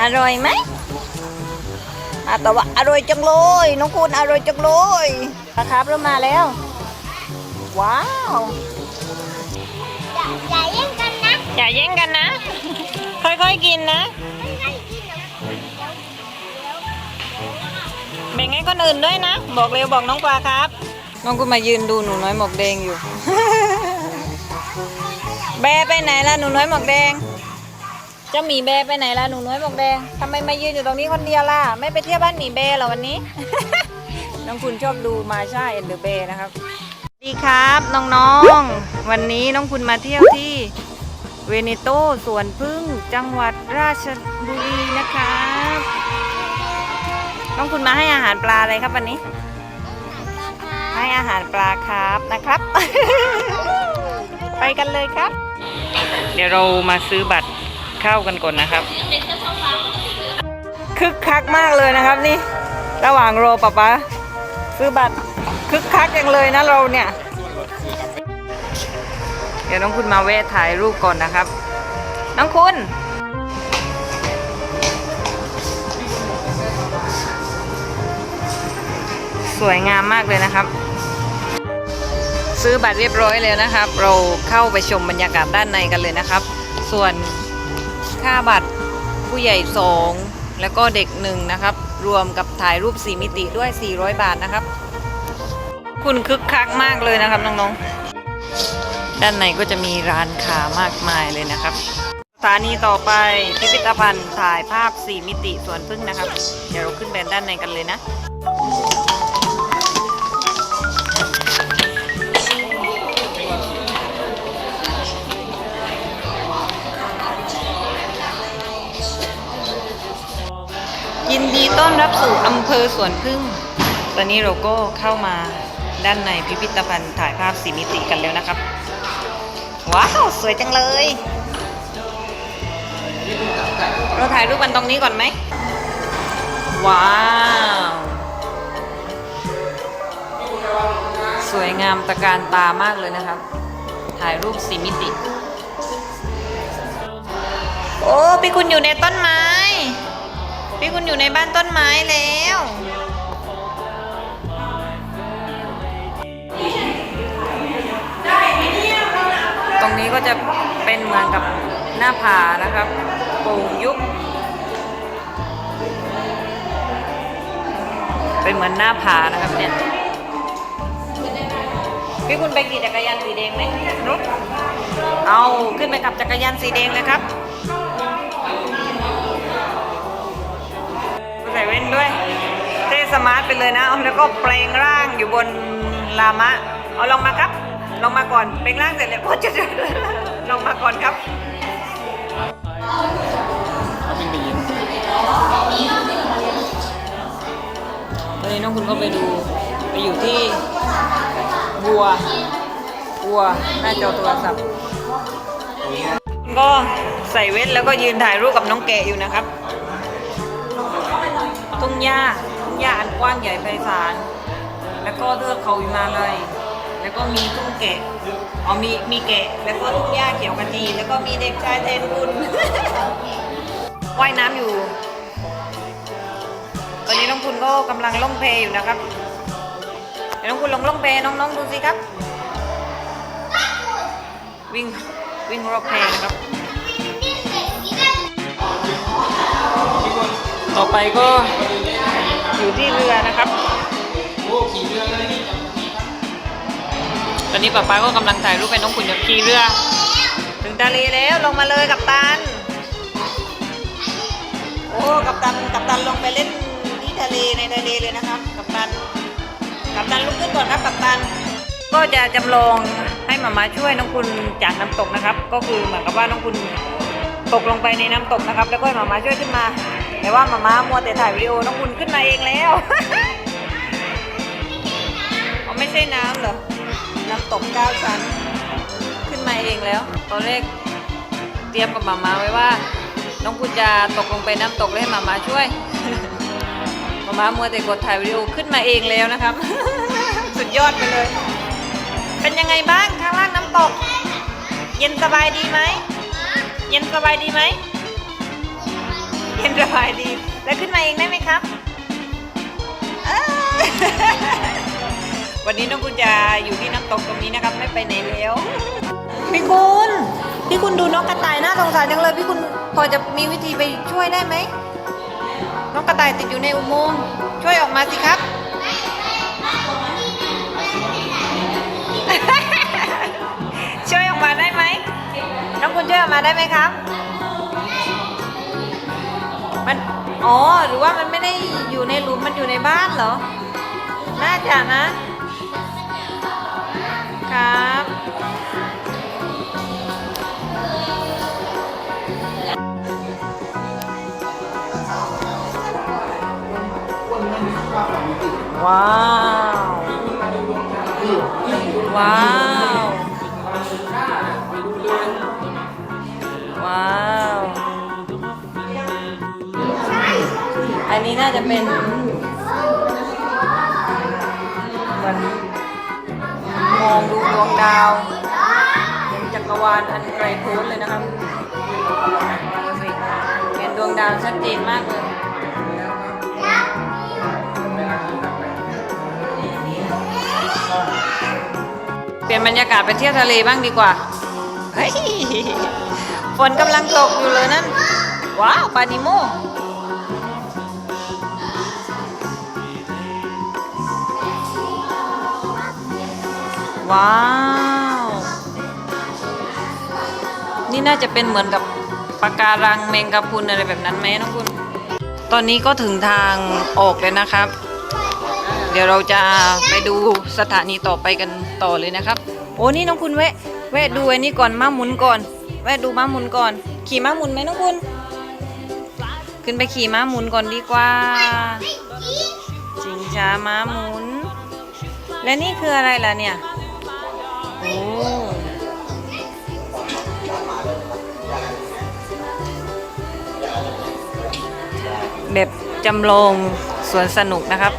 อร่อยไหมอาแต่ว่าอร่อยจังเลย น้องคุณอร่อยจังเลยนะครับเริ่มมาแล้ว ว้าวอย่าอย่าแย่งกันนะ อย่าแย่งกันนะ ค่อยๆกินนะให้กินเดี๋ยวแบ่งให้คนอื่นด้วยนะ บอกเร็วบอกน้องปลาครับ น้องกูมายืนดูหนูน้อยหมวกแดงอยู่ แบไปไหนล่ะหนูน้อยหมวกแดง เจ้าหมีแบไปไหนล่ะหนูน้อยหมวกแดงทำไมมายืนอยู่ตรงนี้คนเดียวล่ะ ไม่ไปเที่ยวบ้านหมีแบเหรอวันนี้ น้องคุณชอบดูมาชาเอ็นเดอร์เบนะครับ ดีครับน้องๆ วันนี้น้องคุณมาเที่ยวที่เวเนโตสวนพึ่งจังหวัดราชบุรีนะครับน้องคุณมาให้อาหารปลาอะไรครับวันนี้ ให้อาหารปลาครับนะครับ ไปกันเลยครับ เดี๋ยวเรามาซื้อบัตรเข้ากันก่อนนะครับคึกคักมากเลยนะครับนี่ ระหว่างรอป๊าป๊าซื้อบัตรคึกคักอย่างเลยนะเราเนี่ย เดี๋ยวน้องคุณมาแวะถ่ายรูปก่อนนะครับ น้องคุณสวยงามมากเลยนะครับ ซื้อบัตรเรียบร้อยเลยนะครับ เราเข้าไปชมบรรยากาศด้านในกันเลยนะครับ ส่วน ค่าบัตรผู้ใหญ่สองแล้วก็เด็กหนึ่งนะครับ รวมกับถ่ายรูป 4 มิติด้วย 400 บาทนะครับ คุณคึกคักมากเลยนะครับน้องๆ ด้านในก็จะมีร้านค้ามากมายเลยนะครับสถานีต่อไปพิพิธภัณฑ์ถ่ายภาพ 4 มิติสวนพึ่งนะครับ เดี๋ยวเราขึ้นแบนด้านในกันเลยนะ ต้อนรับสู่อำเภอสวนพึ่ง ตอนนี้เราก็เข้ามาด้านในพิพิธภัณฑ์ถ่ายภาพสีมิติกันแล้วนะครับ ว้าว สวยจังเลย เราถ่ายรูปกันตรงนี้ก่อนไหม ว้าว สวยงามตะการตามากเลยนะครับ ถ่ายรูปสีมิติ โอ้ พี่คุณอยู่ในต้นไม้ พี่คุณอยู่ในบ้านต้นไม้แล้ว ตรงนี้ก็จะเป็นเหมือนกับหน้าผานะครับป่งยุบเป็นเหมือนหน้าผานะครับเนี่ยพี่คุณไปขี่จักรยานสีแดงไหมรถเอาขึ้นไปขับจักรยานสีแดงเลยครับ ส่เว้นด้วยเท่สมาร์ทไปเลยนะเอาแล้วก็แปลงร่างอยู่บนลามะ เอาลองมาครับ ลองมาก่อนแปลงร่างเสร็จแล้วโอ้จะจะลองมาก่อนครับตอนนี้น้องคุณก็ไปดูไปอยู่ที่วัววัวหน้าจอโทรศัพท์ก็ใส่เว้นแล้วก็ยืนถ่ายรูปกับน้องแกะอยู่นะครับ ทุ่งหญ้าทุ่งหญ้าอันกว้างใหญ่ไพศาลแล้วก็เทือกเขาวิมาลัยแล้วก็มีทุ่งแกะอ๋อมีมีแกะ แล้วก็ทุ่งหญ้าเขียวขจีแล้วก็มีเด็กชายเทนบุญว่ายน้ำอยู่ ตอนนี้น้องคุณก็กำลังล่องเพอยู่นะครับเดี๋ยวน้องคุณลองล่องเพน้องๆดูสิครับ วิ่งวิ่งรอบเพนะครับ ต่อไปก็อยู่ที่เรือนะครับ ตอนนี้ป๊าป๊าก็กำลังถ่ายรูปเป็นน้องขุนอยู่ขี่เรือ ถึงทะเลแล้วลงมาเลยกับตัน โอ้กับตันกับตันลงไปเล่นที่ทะเลในทะเลเลยนะครับ กับตัน กับตันลุกขึ้นก่อนครับกับตัน ก็จะจำลองให้หมามาช่วยน้องคุณจากน้ำตกนะครับ ก็คือเหมือนกับว่าน้องคุณตกลงไปในน้ำตกนะครับ แล้วก็ให้หมามาช่วยขึ้นมา แต่ว่ามาม่ามัวแต่ถ่ายวิดีโอน้องคุณขึ้นมาเองแล้วเอาไม่ใช่น้ำเหรอ น้ำตกเก้าชั้น ขึ้นมาเองแล้ว ตอนแรกเตรียมกับมาม่าไว้ว่า น้องคุณจะตกลงไปน้ำตกแล้วให้มาม่าช่วย มาม่ามัวแต่กดถ่ายวิดีโอขึ้นมาเองแล้วนะครับ สุดยอดไปเลย เป็นยังไงบ้างข้างล่างน้ำตก เย็นสบายดีไหม เย็นสบายดีไหม ย็นสบายดี แล้วขึ้นมาเองได้ไหมครับเอ้ยวันนี้น้องคุณจะอยู่ที่น้ำตกตรงนี้นะครับ ไม่ไปไหนแล้วพี่คุณพี่คุณดูน้องกระต่ายน่าสงสารจังเลยพี่คุณพอจะมีวิธีไปช่วยได้ไหมน้องกระต่ายติดอยู่ในอุโมงค์ช่วยออกมาสิครับช่วยออกมาได้ไหมน้องคุณช่วยออกมาได้ไหมครับ มัน อ๋อ หรือว่ามันไม่ได้อยู่ในหลุม มันอยู่ในบ้านเหรอ น่าจะนะ ครับว้าว ว้าว จะเป็นเหมือนมองดูดวงดาวเป็นจักรวาลอันไกลโพ้นเลยนะครับดูสิเห็นดวงดาวชัดเจนมากเลยเปลี่ยนบรรยากาศไปเที่ยวทะเลบ้างดีกว่าเฮ้ยฝนกำลังตกอยู่เลยนั่น ว้าว ปานิโม ว้าว นี่น่าจะเป็นเหมือนกับปะการังแมงกะพรุนอะไรแบบนั้นไหมน้องคุณ ตอนนี้ก็ถึงทางออกเลยนะครับ เดี๋ยวเราจะไปดูสถานีต่อไปกันต่อเลยนะครับ โอ้นี่น้องคุณแวะ แวะดูไอ้นี่ก่อนม้าหมุนก่อน แวะดูม้าหมุนก่อน ขี่ม้าหมุนไหมน้องคุณ ขึ้นไปขี่ม้าหมุนก่อนดีกว่าจริงช้าม้าหมุน และนี่คืออะไรล่ะเนี่ย แบบจำลองสวนสนุกนะครับ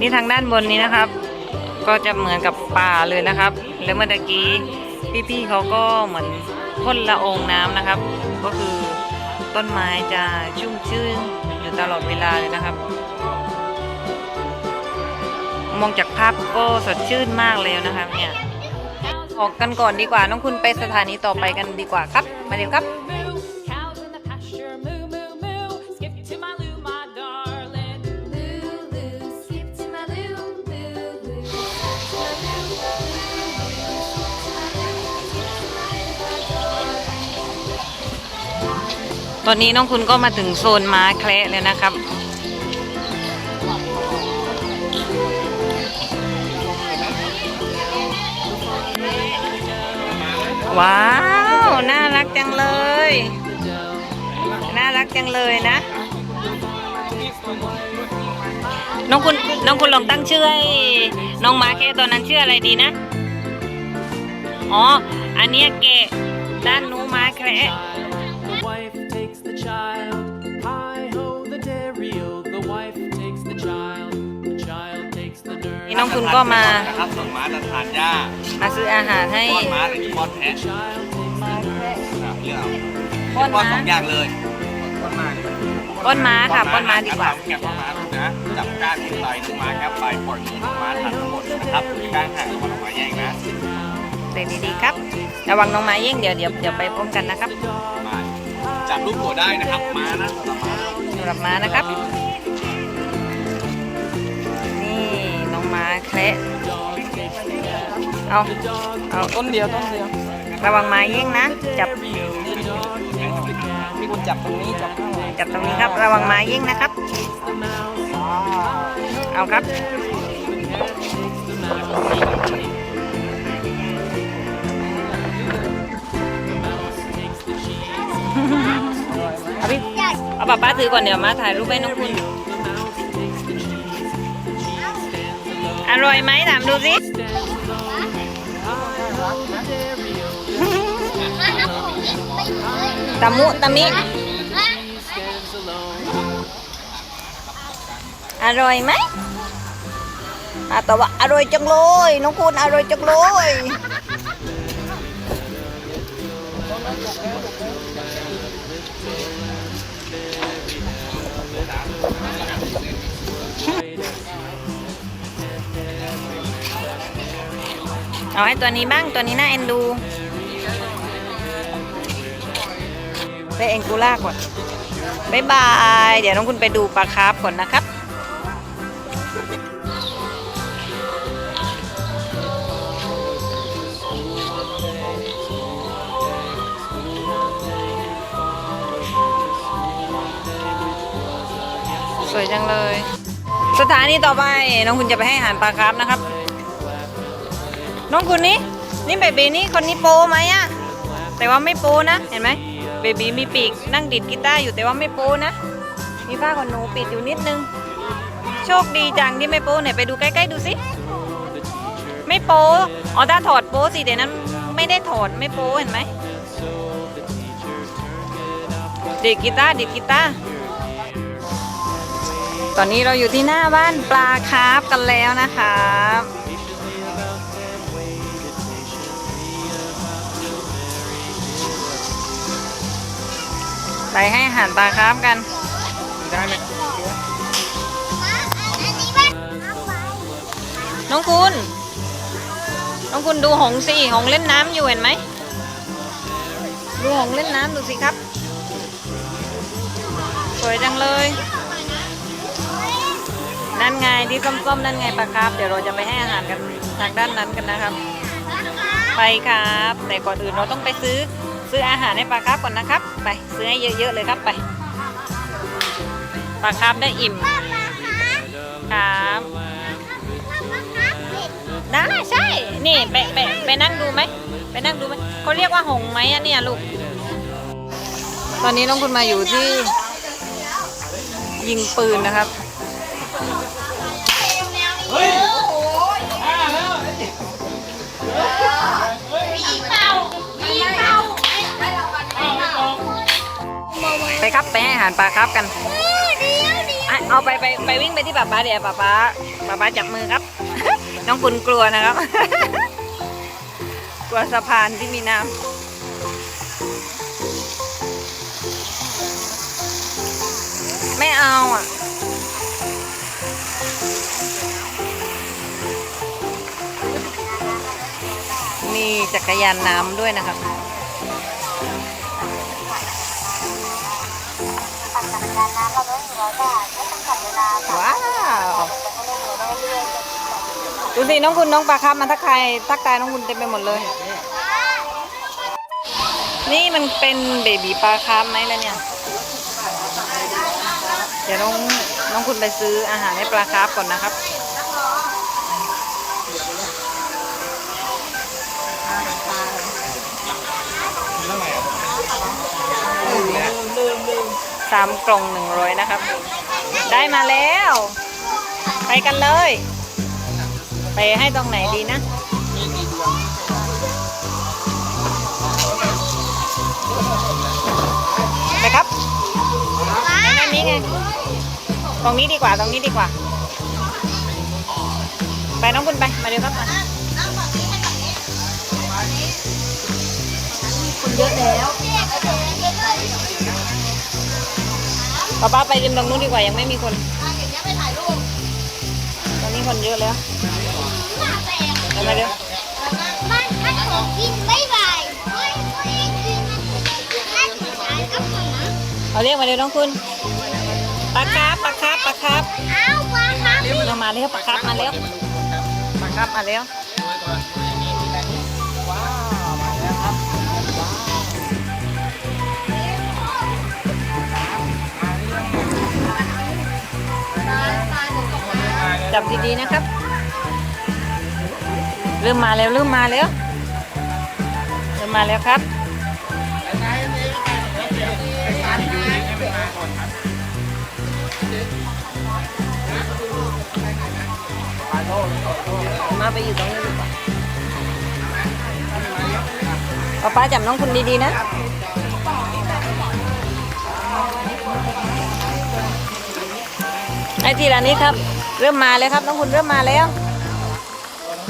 นี่ทางด้านบนนี้นะครับ ก็จะเหมือนกับป่าเลยนะครับ แล้วเมื่อกี้พี่ๆเขาก็เหมือนพ่นละอองน้ำนะครับ ก็คือต้นไม้จะชุ่มชื่นอยู่ตลอดเวลาเลยนะครับ มองจากภาพก็สดชื่นมากเลยนะครับเนี่ยออกกันก่อนดีกว่า น้องคุณไปสถานีต่อไปกันดีกว่าครับ มาเร็วครับตอนนี้น้องคุณก็มาถึงโซนม้าแคระเลยนะครับ ว้าว น่ารักจังเลย น่ารักจังเลยนะ น้องคุณน้องคุณลองตั้งชื่อให้น้องมาแคระตัวนั้นชื่ออะไรดีนะ อ๋อ อันเนี้ยเกะด้านนู้นมาแคระ นี่ nurse. น้องคุณก็มา นะครับส่วนม้าจะทานหญ้ามาซื้ออาหารให้ ป้อนม้าหรือป้อนแพะ Child takes ม้าแคระอะเลือกเอาป้อนป้อนม้าสองอย่างเลยป้อนม้าเลยป้อนม้าค่ะป้อนม้าดีกว่า แกะป้อนม้าดูนะจับก้านที่ไหลลูกม้าแคบไปปล่อยมือลูกม้าทานทั้งหมดนะครับก้านห่างระวังน้องม้าแย่งนะเด็กดีๆครับ ระวังน้องไม้เย่งเดี๋ยวเดี๋ยวเดี๋ยวไปพร้อมกันนะครับมาจับลูกหัวได้นะครับม้านะสำหรับม้า สำหรับม้านะครับ แคระเอาเอาต้นเดียวต้นเดียว ระวังไม้เย่งนะ จับพี่คุณจับตรงนี้จับข้างหลังจับตรงนี้ครับ ระวังไม้เย่งนะครับ เอาครับเอาพี่เอาป้าป้าถือก่อนเดี๋ยวมาถ่ายรูปให้น้องคุณ ร่อยไหมถามดูสิตะมุตะมิ อร่อยไหมอาตอบว่าอร่อยจังเลย น้องคุณอร่อยจังเลย เอาให้ตัวนี้บ้างตัวนี้น่าเอ็นดูไปเอ็งกูลาก่อนบายบาย เดี๋ยวน้องคุณไปดูปลาคาร์ฟก่อนนะครับ สวยจังเลย สถานีต่อไปน้องคุณจะไปให้อาหารปลาคาร์ฟนะครับ น้องคุณนี่นี่เบบีนี่คนนี้โปไหมอะแต่ว่าไม่โปนะ เห็นไหมเบบีมีปีกนั่งดีดกีตาร์อยู่แต่ว่าไม่โปนะ มีผ้าขนหนูปิดอยู่นิดนึง โชคดีจังที่ไม่โปไหนไปดูใกล้ๆดูสิ ไม่โปอ๋อถ้าถอดโปสิเดี๋ยวนั้นไม่ได้ถอดไม่โปเห็นไหมดีดกีตาร์ดีดกีตาร์ตอนนี้เราอยู่ที่หน้าบ้านปลาคาร์ฟกันแล้วนะครั ไปให้อาหารปลาคาร์ฟกัน ได้ไหมน้องคุณ น้องคุณดูหงส์สิหงส์เล่นน้ำอยู่เห็นไหม ดูหงส์เล่นน้ำดูสิครับ สวยจังเลย นั่นไงที่ส้มๆนั่นไงปลาครับ เดี๋ยวเราจะไปให้อาหารกันทางด้านนั้นกันนะครับ ไปครับ แต่ก่อนอื่นเราต้องไปซื้อ ซื้ออาหารให้ปลาครับก่อนนะครับ ไปซื้อให้เยอะๆเลยครับไปปลาครับได้อิ่มครับได้ใช่ นี่ไปไปไปนั่งดูไหมไปนั่งดูไหมเขาเรียกว่าหงไหมอะเนี่ยลูก ตอนนี้น้องคุณมาอยู่ที่ยิงปืนนะครับไป ครับไปให้อาหารปลาครับกันอะเอาไปไปไปวิ่งไปที่ป้าป้าเดี๋ยวป้าป้าป้าป้าจับมือครับ น้องคุณกลัวนะครับ กลัวสะพานที่มีน้ำไม่เอาอะ มีจักรยานน้ำด้วยนะครับ ว้าว ดูสิน้องคุณน้องปลาครับมันทักทายทักทายน้องคุณเต็มไปหมดเลย นี่มันเป็นเบบีปลาคร์ฟไหมล่ะเนี่ย เดี๋ยวน้องน้องคุณไปซื้ออาหารให้ปลาคร์ฟก่อนนะครับสามกล่องหนึ่งร้อยนะครับ ได้มาแล้ว ไปกันเลย ไปให้ตรงไหนดีนะไปครับไปนั่นนี้ไงตรงนี้ดีกว่าตรงนี้ดีกว่า ไปน้องคุณไปมาเร็วครับมาคนเยอะแล้ว ป้าป้าไปริมตรงนู้นดีกว่ายังไม่มีคนตอนนี้คนเยอะแล้วไปมาเร็วบ้านท่านของกินบ๊ายบายโอ้ยโอ้ยกินท่านสุดท้ายก็ขอนะเอาเรียกมาเร็วน้องคุณปลาคาร์ฟปลาคาร์ฟปลาคาร์ฟอ้าวปลาครับ เรามาเร็วปลาคาร์ฟมาเร็วปลาคาร์ฟมาเร็ว จับดีๆนะครับ เริ่มมาแล้วเริ่มมาแล้วเริ่มมาแล้วครับมาไปอยู่ตรงนี้ดีกว่าป้าป้าจับน้องคุณดีๆนะไอ้ทีละนี้ครับ เริ่มมาแล้วครับน้องคุณเริ่มมาแล้ว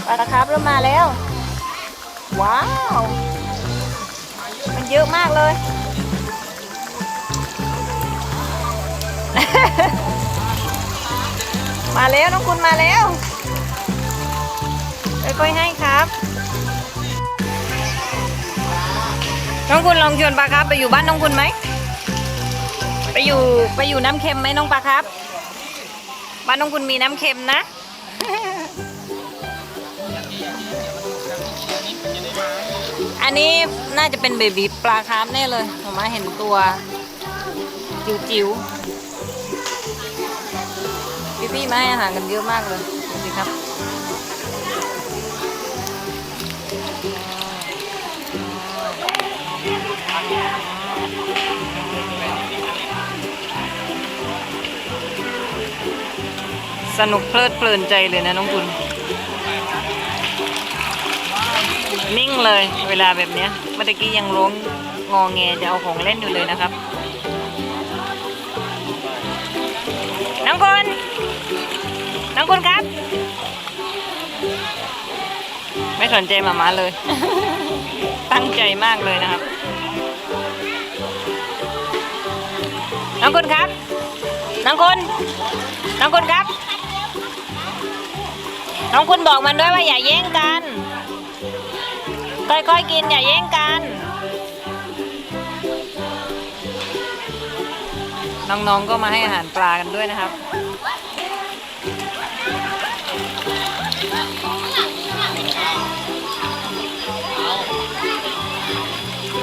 ปลาตะครับเริ่มมาแล้ว ว้าว มันเยอะมากเลย มาแล้วน้องคุณมาแล้วค่อยๆให้ครับน้องคุณลองชวนปลาครับไปอยู่บ้านน้องคุณไหม ไปอยู่ไปอยู่น้ำเค็มไหมน้องปลาครับ บ้านน้องคุณมีน้ำเค็มนะอันนี้น่าจะเป็นเบบีปลาคาร์ฟแน่เลยผมมาเห็นตัวจิ๋วๆพี่ๆมาให้อาหารกันเยอะมากเลยดูสิครับ สนุกเพลิดเพลินใจเลยนะน้องคุณนิ่งเลยเวลาแบบเนี้ยเมื่อตะกี้ยังร้องงอแงจะเอาของเล่นอยู่เลยนะครับ น้องคุณน้องคุณครับ ไม่สนใจหมามาเลย ตั้งใจมากเลยนะครับ น้องคุณครับ น้องคุณน้องคุณครับ น้องคุณบอกมันด้วยว่าอย่าแย่งกัน ค่อยๆกินอย่าแย่งกัน น้องๆก็มาให้อาหารปลากันด้วยนะครับ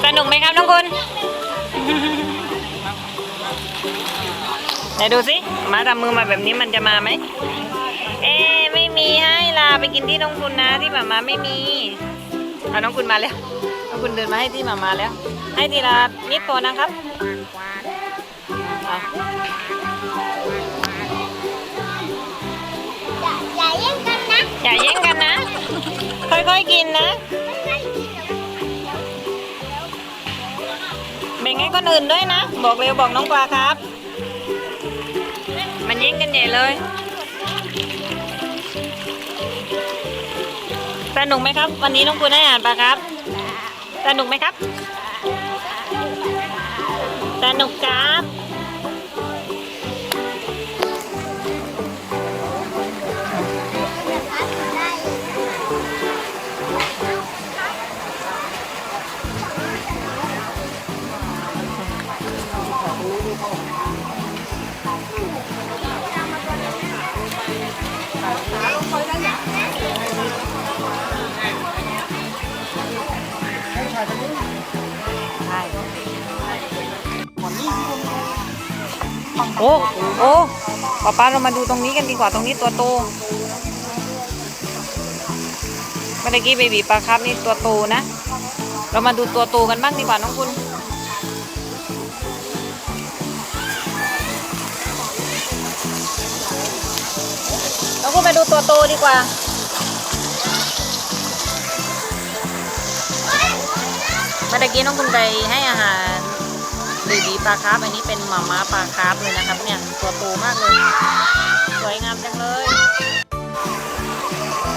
สนุกไหมครับน้องคุณไหนดูสิมาทำมือมาแบบนี้มันจะมาไหม เอ๊ไม่มีให้ ล่ะไปกินที่น้องคุณนะที่หมามาไม่มีเอาน้องคุณมาแล้วน้องคุณเดินมาให้ที่หมามาแล้ว ให้ทีละนิดพอนะครับเอาอย่าอย่าแย่งกันนะอย่าแย่งกันนะ ค่อยๆกินนะแบ่งให้คนอื่นด้วยนะ บอกเร็วบอกน้องปลาครับ มันแย่งกันใหญ่เลย นุกไหมครับ วันนี้น้องคุณให้อาหารปลาครับสนุกไหมครับสนุกครับ โอ้โอ้ป้าป้าเรามาดูตรงนี้กันดีกว่าตรงนี้ตัวโตเมื่อกี้เบบีปลาครับนี่ตัวโตนะ เรามาดูตัวโตกันบ้างดีกว่าน้องคุณน้องคุณมาดูตัวโตดีกว่าเมื่อกี้น้องคุณไปให้อาหาร บบีปลาคาร์ฟอันนี้เป็นหมาม้าปลาคาร์ฟเลยนะครับเนี่ยตัวโตมากเลยสวยงามจังเลย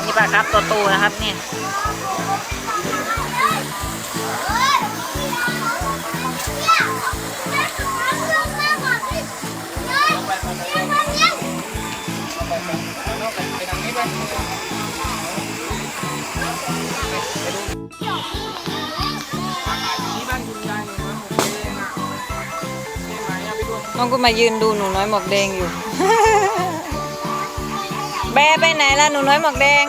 นี่ปลาคาร์ฟตัวโตนะครับเนี่ยน้ องก็มายืนดูหนูน้อยหมวกแดงอยู่ แบไปไหนล่ะหนูน้อยหมวกแดง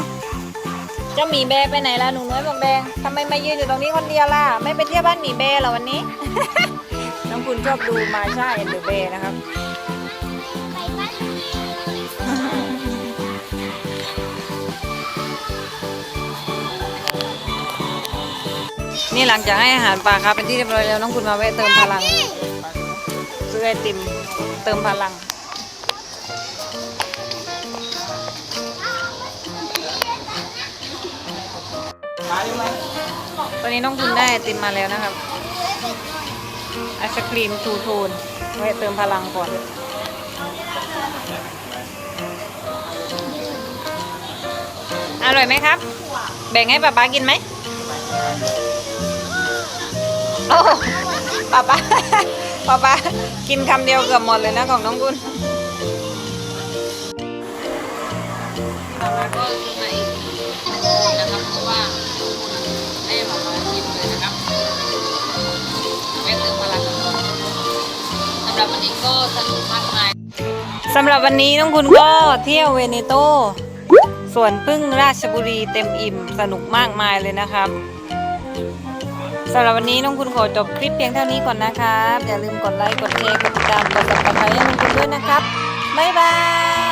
เจ้าหมีแบไปไหนล่ะหนูน้อยหมวกแดงทำไมมายืนอยู่ตรงนี้คนเดียวล่ะ ไม่ไปเที่ยวบ้านหมีแบเหรอวันนี้ น้องคุณชอบดูมาชาเอ็นเดอเบนะครับ นี่หลังจากให้อาหารปลาครับเป็นที่เรียบร้อยแล้วน้องคุณมาแวะเติมพลัง ซื้อไอติมเติมพลัง ตอนนี้น้องคุณได้ไอติมมาแล้วนะครับไอศครีมทูโทนไว้เติมพลังก่อนอร่อยไหมครับ แบ่งให้ป๊าป๊ากินไหมโอ้ป๊าป๊า ป๊าป๊ากินคำเดียวเกือบหมดเลยนะของน้องกุลป๊าป๊าก็กินมาอีกนะครับเพราะว่าให้หมอมากินเลยนะครับแม่เติมพลังกันก่อนสำหรับวันนี้ก็สนุกมากมายสำหรับวันนี้น้องคุณก็เที่ยวเวเนโตสวนพึ่งราชบุรีเต็มอิ่มสนุกมากมายเลยนะครับสำหรับวันนี้น้องคุณขอจบคลิปเพียงเท่านี้ก่อนนะครับ อย่าลืมกดไลค์ กดแชร์ กดติดตาม กดติดตามให้น้องคุณด้วยนะครับ บ๊ายบาย